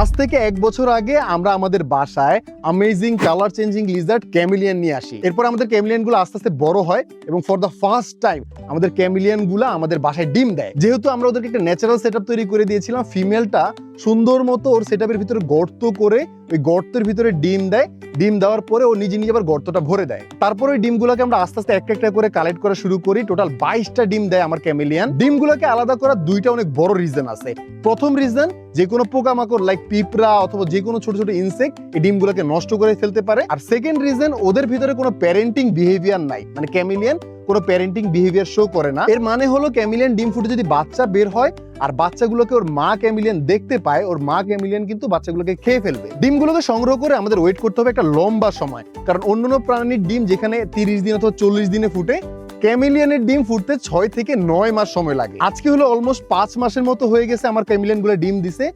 আজ থেকে এক বছর আগে আমরা আমাদের বাসায় amazing colour changing lizard chameleon নিয়ে আসি। এরপর আমাদের ক্যামিলিয়ানগুলো আস্তে আস্তে বড় হয় এবং ফর দ্য ফার্স্ট টাইম আমাদের ক্যামিলিয়ানগুলা আমাদের বাসায় ডিম দেয়। যেহেতু আমরা ওদেরকে একটা ন্যাচারাল সেট তৈরি করে দিয়েছিলাম ফিমেলটা সুন্দর মতো ওর সেট ভিতরে গর্ত করে, ওই গর্তের ভিতরে ডিম দেয়। ডিম দেওয়ার পরে ও নিজে নিজে আবার গর্তটা ভরে দেয়। তারপর ওই ডিমগুলোকে আমরা আস্তে আস্তে একটা একটা করে কালেক্ট করা শুরু করি। টোটাল বাইশটা ডিম দেয় আমার ক্যামিলিয়ান ডিমগুলোকে আলাদা করার দুইটা অনেক বড় রিজন আছে। প্রথম রিজন যে কোনো পোকামাকড় লাইক পিঁপড়া অথবা যে কোনো ছোট ছোট ইনসেক্ট এই ডিমগুলোকে নষ্ট করে ফেলতে পারে। আর সেকেন্ড রিজন ওদের ভিতরে কোনো প্যারেন্টিং বিহেভিয়ার নাই। মানে ক্যামিলিয়ান কোনো প্যারেন্টিং বিহেভিয়ার শো করে না। এর মানে হলো ক্যামিলিয়ান ডিম ফুটে যদি বাচ্চা বের হয়, আর বাচ্চাগুলোকে ওর মা ক্যামিলিয়ান দেখতে পায়, ওর মা ক্যামিলিয়ান কিন্তু বাচ্চাগুলোকে খেয়ে ফেলবে। ডিমগুলোকে সংগ্রহ করে আমাদের ওয়েট করতে হবে একটা লম্বা সময়। কারণ অন্যান্য প্রাণীর ডিম যেখানে তিরিশ দিন অথবা চল্লিশ দিনে ফুটে ক্যামিলিয়ানের ডিম ফুটতে ছয় থেকে নয় মাস সময় লাগে। আজকে হলো অলমোস্ট পাঁচ মাসের মতো হয়ে গেছে আমার ক্যামিলিয়ানগুলো ডিম দিছে।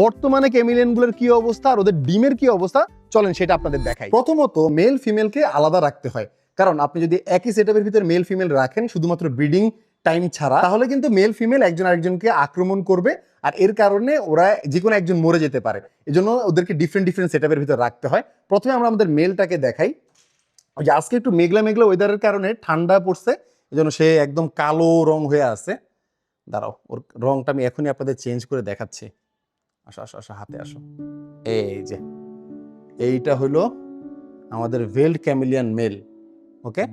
বর্তমানে ক্যামিলিয়ানগুলোর কি অবস্থা আর ওদের ডিমের কি অবস্থা, চলেন সেটা আপনাদের দেখাই। প্রথমত মেল ফিমেলকে আলাদা রাখতে হয়। কারণ আপনি যদি একই সেটআপের ভিতরে মেল ফিমেল রাখেন, শুধুমাত্র ব্রিডিং টাইম ছাড়া, তাহলে কিন্তু মেল ফিমেল একজন আরেকজনকে আক্রমণ করবে আর এর কারণে ওরা যে কোনো একজন মরে যেতে পারে। এজন্য ওদেরকে ডিফারেন্ট ডিফারেন্ট সেটআপের ভিতরে রাখতে হয়। প্রথমে আমরা আমাদের মেলটাকে দেখাই। যে আজকে একটু মেঘলা মেঘলা ওয়েদারের কারণে ঠান্ডা পড়ছে, এজন্য সে একদম কালো রং হয়ে আছে। দাঁড়াও, ওর রংটা আমি এখনই আপনাদের চেঞ্জ করে দেখাচ্ছি। আসো আসো আসো, হাতে আসো। এই যে, এইটা হলো আমাদের ভেল্ড ক্যামিলিয়ান মেল ওকে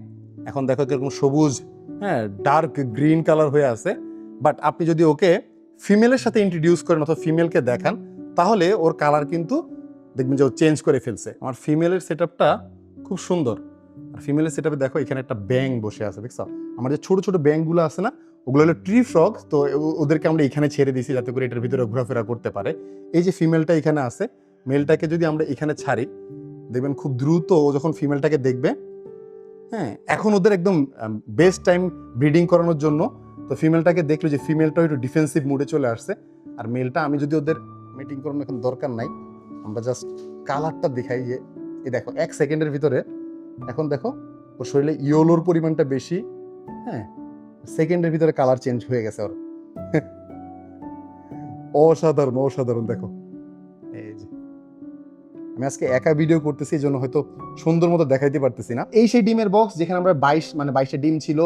এখন দেখো কীরকম সবুজ হ্যাঁ ডার্ক গ্রিন কালার হয়ে আছে। বাট আপনি যদি ওকে ফিমেলের সাথে ইন্ট্রোডিউস করেন অথবা ফিমেলকে দেখান, তাহলে ওর কালার কিন্তু দেখবেন যে ও চেঞ্জ করে ফেলছে। আমার ফিমেলের সেট খুব সুন্দর। আর ফিমেলের সেট দেখো এখানে একটা ব্যাং বসে আছে, দেখছ? আমার যে ছোটো ছোটো ব্যাংগুলো আছে না, ওগুলো হলো ট্রি ফ্রগ তো ওদেরকে আমরা এখানে ছেড়ে দিয়েছি যাতে করে এটার ভিতরে ঘোরাফেরা করতে পারে। এই যে ফিমেলটা এখানে আছে মেলটাকে যদি আমরা এখানে ছাড়ি, দেখবেন খুব দ্রুত ও যখন ফিমেলটাকে দেখবে হ্যাঁ এখন ওদের একদম বেস্ট টাইম ব্রিডিং করানোর জন্য তো ফিমেলটাকে দেখল যে ফিমেলটা একটু ডিফেন্সিভ মুডে চলে আসছে। আর মেলটা আমি যদি ওদের মিটিং করানো এখন দরকার নাই, আমরা জাস্ট কালারটা দেখাই যে, এই দেখো, এক সেকেন্ডের ভিতরে, এখন দেখো, ওর শরীরে ইয়োলোর পরিমাণটা বেশি হ্যাঁ সেকেন্ডের ভিতরে কালার চেঞ্জ হয়ে গেছে ওর। অসাধারণ অসাধারণ, দেখো। আমি আজকে একা ভিডিও করতেছি জন্য হয়তো সুন্দর মতো দেখাইতে পারতেছি না। এই সেই ডিমের বক্স যেখানে আমরা বাইশ মানে বাইশটা ডিম ছিল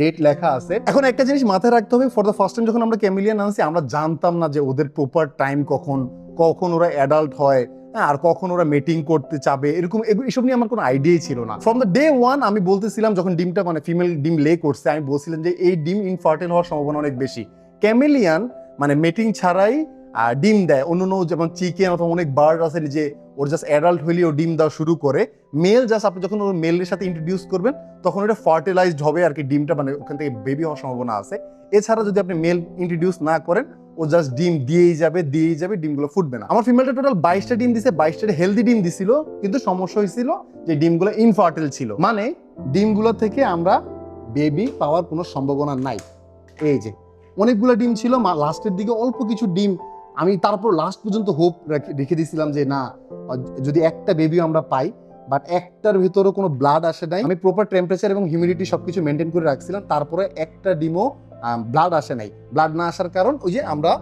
ডেট লেখা আছে। এখন একটা জিনিস মাথায় রাখতে হবে ফর দ্য ফার্স্ট টাইম যখন আমরা ক্যামিলিয়ান আনছি আমরা জানতাম না যে ওদের প্রপার টাইম কখন কখন ওরা অ্যাডাল্ট হয় হ্যাঁ, আর কখন ওরা মিটিং করতে চাবে এরকম এসব নিয়ে আমার কোনো আইডিয়াই ছিল না। ফ্রম দ্য ডে ওয়ান আমি বলতেছিলাম যখন ডিমটা মানে ফিমেল ডিম লে করছে আমি বলছিলাম যে এই ডিম ইনফার্টাইল হওয়ার সম্ভাবনা অনেক বেশি। ক্যামেলিয়ান মানে মেটিং ছাড়াই ডিম দেয়। অন্য যেমন চিকেন অথবা অনেক বার্ড আছে যে ওর জাস্ট অ্যাডাল্ট হইলে ও ডিম দেওয়া শুরু করে। মেল জাস্ট আপনি যখন ওর মেলের সাথে ইন্ট্রোডিউস করবেন, তখন ওটা ফার্টিলাইজড হবে আর কি ডিমটা মানে ওখান থেকে বেবি হওয়ার সম্ভাবনা আছে। এছাড়া যদি আপনি মেল ইন্ট্রোডিউস না করেন, ও জাস্ট ডিম দিয়েই যাবে দিয়েই যাবে, ডিমগুলো ফুটবে না। আমার ফিমেলটা টোটাল বাইশটা ডিম দিছে, বাইশটা হেলদি ডিম দিছিল, কিন্তু সমস্যা হয়েছিল যে ডিমগুলো ইনফার্টিল ছিল। মানে ডিমগুলো থেকে আমরা বেবি পাওয়ার কোনো সম্ভাবনা নাই। এই যে, অনেকগুলো ডিম ছিল লাস্টের দিকে অল্প কিছু ডিম আমি তারপর লাস্ট পর্যন্ত হোপ রেখে দিয়েছিলাম যে না, যদি একটা বেবিও আমরা পাই বাট একটার ভিতরে কোনো ব্লাড আসে নাই। আমি প্রপার টেম্পারেচার এবং হিউমিডিটি সবকিছু মেনটেন করে রাখছিলাম, তারপরে একটা ডিমও ব্লাড আসে নাই। ব্লাড না আসার কারণ ওই যে আমরা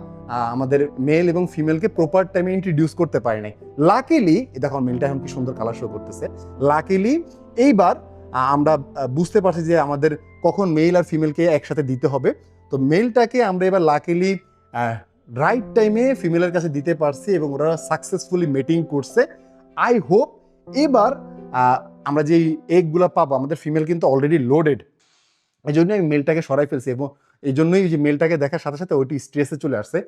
আমাদের মেল এবং ফিমেলকে প্রপার টাইমে ইন্ট্রোডিউস করতে পারি নাই। লাকিলি দেখো মেলটা এখন কি সুন্দর কালার শো করতেছে। লাকিলি এইবার আমরা বুঝতে পারছি যে আমাদের কখন মেল আর ফিমেলকে একসাথে দিতে হবে। তো মেলটাকে আমরা এবার লাকিলি রাইট টাইমে ফিমেলের কাছে দিতে পারছি এবং ওরা সাকসেসফুলি মিটিং করছে। আই হোপ এবার আমরা যেই এগগুলো পাবো, আমাদের ফিমেল কিন্তু অলরেডি লোডেড এই জন্য আমি মেলটাকে সরাই ফেলছি এবং এই জন্যই যে মেলটাকে দেখার সাথে সাথে ওইটি স্ট্রেসে চলে আসছে।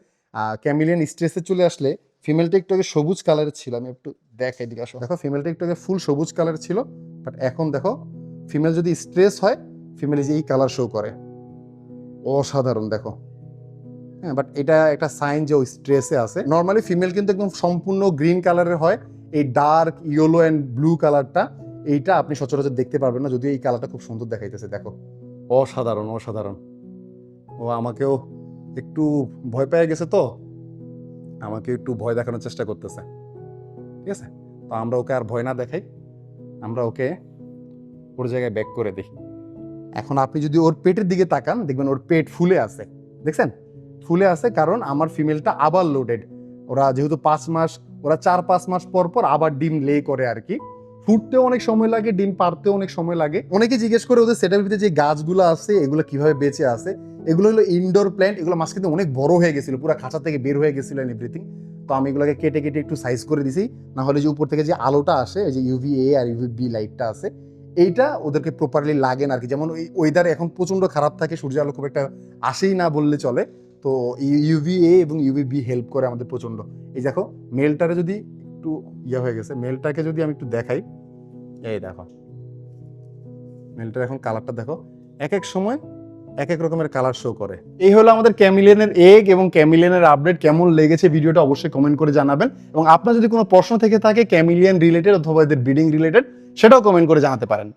ক্যামিলিয়ান স্ট্রেসে চলে আসলে ফিমেলটা একটু আগে সবুজ কালারের ছিল, আমি একটু দেখাই দিকে আসো, দেখো ফিমেলটা একটু আগে ফুল সবুজ কালার ছিল বাট এখন দেখো ফিমেল যদি স্ট্রেস হয় ফিমেল যে এই কালার শো করে। অসাধারণ, দেখো। হ্যাঁ বাট এটা একটা সাইন যে ওই স্ট্রেসে আছে। নর্মালি ফিমেল কিন্তু একদম সম্পূর্ণ গ্রিন কালারের হয়। এই ডার্ক ইয়েলো অ্যান্ড ব্লু কালারটা এইটা আপনি সচরাচর দেখতে পারবেন না, যদিও এই কালারটা খুব সুন্দর দেখাইতেছে, দেখো। অসাধারণ অসাধারণ। ও আমাকেও একটু ভয় পেয়ে গেছে তো। আমাকে একটু ভয় দেখানোর চেষ্টা করতেছে। ঠিক আছে? তো আমরা ওকে আর ভয় না দেখাই। আমরা ওকে ওর জায়গায় ব্যাক করে দিই এখন আপনি যদি ওর পেটের দিকে তাকান, দেখবেন ওর পেট ফুলে আছে। দেখছেন? ফুলে আছে, কারণ আমার ফিমেলটা আবার লোডেড ওরা যেহেতু পাঁচ মাস, ওরা চার পাঁচ মাস পর পর আবার ডিম লে করে আর কি। ফুটতেও অনেক সময় লাগে, ডিম পারতেও অনেক সময় লাগে। অনেকে জিজ্ঞেস করে ওদের সেটার ভিতরে যে গাছগুলো আছে, এগুলো কীভাবে বেঁচে আছে? এগুলো হলো ইনডোর প্ল্যান্ট এগুলো মাঝখানে অনেক বড় হয়ে গেছিল, পুরো খাঁচা থেকে বের হয়ে গেছিল এভরিথিং তো আমি এগুলোকে কেটে কেটে একটু সাইজ করে দিছি, না হলে যে উপর থেকে যে আলোটা আসে যে ইউভি এ আর ইউভি বি লাইটটা আছে, এইটা ওদেরকে প্রপারলি লাগে না আর কি। যেমন ওই ওয়েদার এখন প্রচণ্ড খারাপ থাকে সূর্য আলো খুব একটা আসেই না বললে চলে। তো ইউভি এ এবং ইউভি বি হেল্প করে আমাদের প্রচণ্ড এই দেখো মেলটারে যদি একটু ইয়ে হয়ে গেছে মেলটাকে যদি আমি একটু দেখাই, এই দেখো। মেলটার এখন কালারটা দেখো, এক এক সময় এক এক রকমের কালার শো করে। এই হলো আমাদের ক্যামিলিয়নের এগ এবং ক্যামিলিয়নের আপডেট কেমন লেগেছে ভিডিওটা অবশ্যই কমেন্ট করে জানাবেন। এবং আপনার যদি কোনো প্রশ্ন থেকে থাকে ক্যামিলিয়ন রিলেটেড অথবা এদের ব্রিডিং রিলেটেড সেটাও কমেন্ট করে জানাতে পারেন।